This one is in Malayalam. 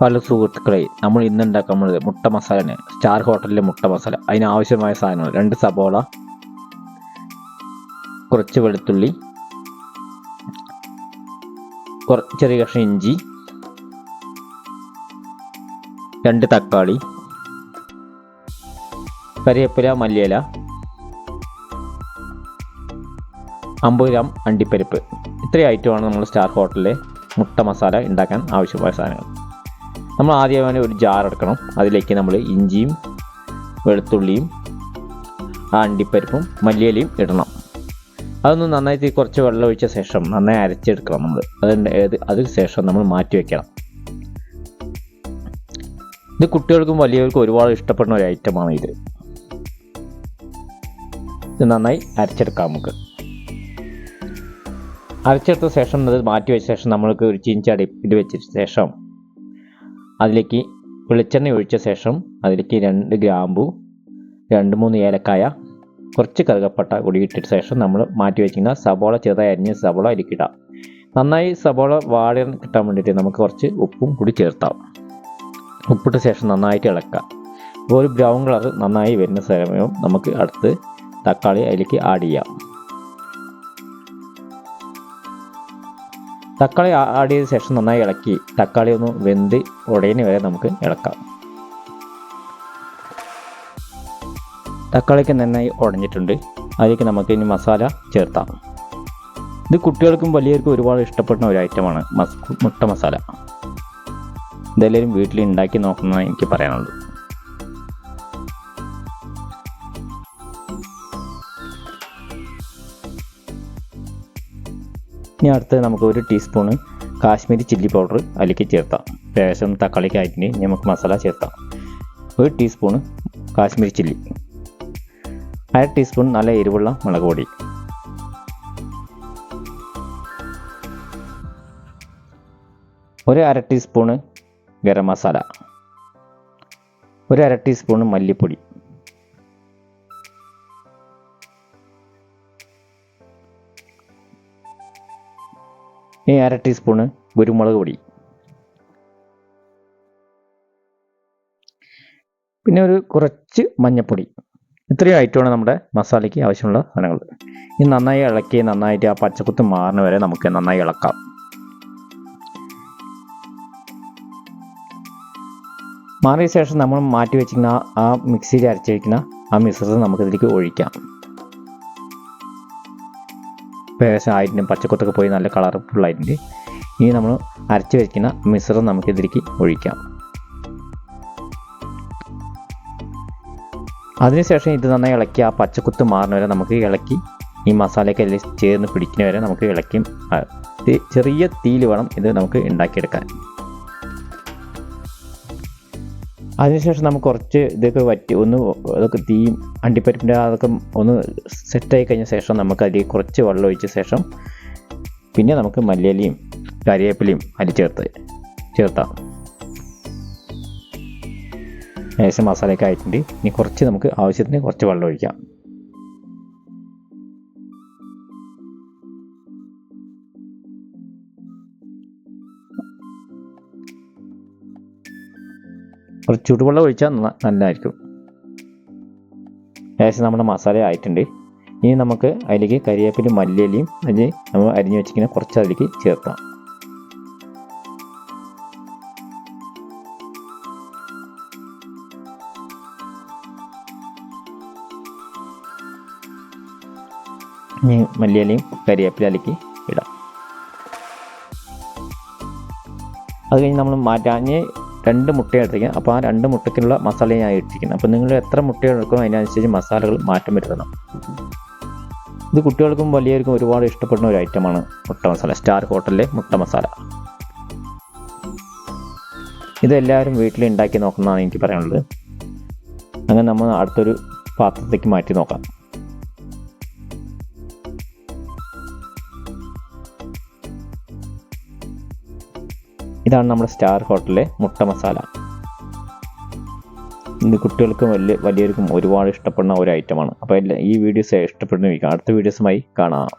പല സുഹൃത്തുക്കളെ നമ്മൾ ഇന്ന് ഉണ്ടാക്കാൻ പോകുന്നത് മുട്ട മസാലയാണ്. സ്റ്റാർ ഹോട്ടലിലെ മുട്ട മസാല. അതിന് ആവശ്യമായ സാധനങ്ങൾ രണ്ട് സബോള കുറച്ച് വെളുത്തുള്ളി ചെറിയ കഷ്ണം ഇഞ്ചി രണ്ട് തക്കാളി കറിവേപ്പില മല്ലിയില അമ്പത് ഗ്രാം അണ്ടിപ്പരിപ്പ്. ഇത്രയും ഐറ്റമാണ് നമ്മൾ സ്റ്റാർ ഹോട്ടലിലെ മുട്ട മസാല ഉണ്ടാക്കാൻ ആവശ്യമായ സാധനങ്ങൾ. നമ്മൾ ആദ്യമായി ഒരു ജാർ എടുക്കണം. അതിലേക്ക് നമ്മൾ ഇഞ്ചിയും വെളുത്തുള്ളിയും അണ്ടിപ്പരിപ്പും മല്ലിയിലയും ഇടണം. അതൊന്ന് നന്നായിട്ട് കുറച്ച് വെള്ളം ഒഴിച്ച ശേഷം നന്നായി അരച്ചെടുക്കണം നമ്മൾ. ഏത് അതിന് ശേഷം നമ്മൾ മാറ്റി വെക്കണം. ഇത് കുട്ടികൾക്കും വലിയവർക്കും ഒരുപാട് ഇഷ്ടപ്പെടുന്ന ഒരു ഐറ്റമാണ് ഇത്. ഇത് നന്നായി അരച്ചെടുക്കാം നമുക്ക്. അരച്ചെടുത്ത ശേഷം അത് മാറ്റി വെച്ച ശേഷം നമ്മൾക്ക് ഒരു ചീഞ്ചടി ഇത് വെച്ച ശേഷം അതിലേക്ക് വെളിച്ചെണ്ണ ഒഴിച്ച ശേഷം അതിലേക്ക് രണ്ട് ഗ്രാമ്പു രണ്ട് മൂന്ന് ഏലക്കായ കുറച്ച് കറുകപ്പട്ട കൂടി ഇട്ടിട്ട് ശേഷം നമ്മൾ മാറ്റി വെച്ചിരുന്ന സബോള ചെറുതായി അരിഞ്ഞ് സബോള അരിക്ക് ഇടാം. നന്നായി സബോള വാഴ കിട്ടാൻ വേണ്ടിയിട്ട് നമുക്ക് കുറച്ച് ഉപ്പും കൂടി ചേർത്താം. ഉപ്പിട്ട ശേഷം നന്നായിട്ട് ഇളക്കാം അപ്പോൾ ഒരു ബ്രൗൺ കളർ നന്നായി വരുന്ന സമയവും നമുക്ക് അടുത്ത് തക്കാളി അതിലേക്ക് ആഡ് ചെയ്യാം. തക്കാളി ആഡ് ചെയ്ത ശേഷം നന്നായി ഇളക്കി തക്കാളി ഒന്ന് വെന്ത് ഉടയിന് വരെ നമുക്ക് ഇളക്കാം. തക്കാളിക്ക് നന്നായി ഉടഞ്ഞിട്ടുണ്ട്. അതിലേക്ക് നമുക്ക് ഇനി മസാല ചേർത്താം ഇത് കുട്ടികൾക്കും വലിയവർക്കും ഒരുപാട് ഇഷ്ടപ്പെടുന്ന ഒരു ഐറ്റമാണ് മസ് മുട്ട മസാല. ഇതെല്ലാവരും വീട്ടിൽ ഉണ്ടാക്കി നോക്കുന്നതാണ് എനിക്ക് പറയാനുള്ളത്. ഇനി അടുത്ത് നമുക്ക് ഒരു ടീസ്പൂണ് കാശ്മീരി ചില്ലി പൗഡർ അതിലേക്ക് ചേർത്താം. ലേശം തക്കാളിക്ക് ആയിട്ട് നമുക്ക് മസാല ചേർത്താം. ഒരു ടീസ്പൂണ് കാശ്മീരി ചില്ലി. അര ടീസ്പൂൺ നല്ല എരിവുള്ള മുളക് പൊടി. ഒരു അര ടീസ്പൂണ് ഗരം മസാല. ഒരു അര ടീസ്പൂണ് മല്ലിപ്പൊടി. ഇനി അര ടീസ്പൂണ് കുരുമുളക് പൊടി. പിന്നെ ഒരു കുറച്ച് മഞ്ഞൾപ്പൊടി ഇത്രയും ഐറ്റമാണ് നമ്മുടെ മസാലയ്ക്ക് ആവശ്യമുള്ള സാധനങ്ങൾ. ഇനി നന്നായി ഇളക്കി നന്നായിട്ട് ആ പച്ചക്കുത്ത് മാറുന്ന വരെ നമുക്ക് നന്നായി ഇളക്കാം. മാറിയ ശേഷം നമ്മൾ മാറ്റി വെച്ചിരിക്കുന്ന ആ- മിക്സിയിൽ അരച്ചിരിക്കുന്ന ആ മിശ്രിതം നമുക്കിതിലേക്ക് ഒഴിക്കാം. ഏകദേശം ആയിട്ടുണ്ട് പച്ചക്കൊത്തൊക്കെ പോയി നല്ല കളർഫുൾ ആയിട്ടുണ്ട്. ഇനി നമ്മൾ അരച്ച് വയ്ക്കുന്ന മിശ്രം നമുക്ക് ഇതിലേക്ക് ഒഴിക്കാം. അതിനുശേഷം ഇത് നന്നായി ഇളക്കി ആ പച്ചക്കുത്ത് മാറുന്ന വരെ നമുക്ക് ഇളക്കി ഈ മസാലയൊക്കെ അതിൽ ചേർന്ന് പിടിക്കുന്ന വരെ നമുക്ക് ഇളക്കി ചെറിയ തീയിൽ വേണം ഇത് നമുക്ക് ഉണ്ടാക്കിയെടുക്കാൻ. അതിനുശേഷം നമുക്ക് കുറച്ച് ഇതൊക്കെ വറ്റി ഒന്ന് അതൊക്കെ തീ അണ്ടിപ്പരിപ്പിന്റെ അതൊക്കെ ഒന്ന് സെറ്റായി കഴിഞ്ഞ ശേഷം നമുക്ക് അതിൽ കുറച്ച് വെള്ളം ഒഴിച്ച ശേഷം പിന്നെ നമുക്ക് മല്ലിയിലയും കറിവേപ്പിലയും അതിൽ ചേർത്ത് ചേർത്താം. ഏകദേശം മസാലയൊക്കെ ആയിട്ടുണ്ട്. ഇനി കുറച്ച് നമുക്ക് ആവശ്യത്തിന് കുറച്ച് വെള്ളം ഒഴിക്കാം. കുറച്ച് ചൂടുവെള്ളം ഒഴിച്ചാൽ നല്ലതായിരിക്കും ഏകദേശം നമ്മുടെ മസാല ആയിട്ടുണ്ട്. ഇനി നമുക്ക് അതിലേക്ക് കരിവേപ്പിലും മല്ലിയലിയും അതിൽ നമ്മൾ അരിഞ്ഞു വെച്ചിങ്ങനെ കുറച്ച് അതിലേക്ക് ചേർക്കാം. ഇനി മല്ലിയലിയും കരിവേപ്പില അതിലേക്ക് ഇടാം. അത് കഴിഞ്ഞ് നമ്മൾ മാറ്റാഞ്ഞ് രണ്ട് മുട്ട എടുത്തിരിക്കുന്നത്. അപ്പോൾ ആ രണ്ട് മുട്ടയ്ക്കുള്ള മസാല ഞാൻ ഇട്ടിരിക്കുന്നത്. അപ്പോൾ നിങ്ങൾ എത്ര മുട്ട എടുക്കും അതിനനുസരിച്ച് മസാലകൾ മാറ്റം വരുത്തണം. ഇത് കുട്ടികൾക്കും വലിയവർക്കും ഒരുപാട് ഇഷ്ടപ്പെടുന്ന ഒരു ഐറ്റമാണ് മുട്ട മസാല. സ്റ്റാർ ഹോട്ടലിലെ മുട്ട മസാല. ഇതെല്ലാവരും വീട്ടിൽ ഉണ്ടാക്കി നോക്കുന്നതാണ് എനിക്ക് പറയാനുള്ളത്. അങ്ങനെ നമ്മൾ അടുത്തൊരു പാത്രത്തേക്ക് മാറ്റി നോക്കാം. ഇതാണ് നമ്മുടെ സ്റ്റാർ ഹോട്ടലിലെ മുട്ട മസാല. ഇത് കുട്ടികൾക്കും വലിയ വലിയവർക്കും ഒരുപാട് ഇഷ്ടപ്പെടുന്ന ഒരു ഐറ്റമാണ്. അപ്പോൾ ഈ വീഡിയോസ് ഇഷ്ടപ്പെടുന്ന അടുത്ത വീഡിയോസുമായി കാണാം.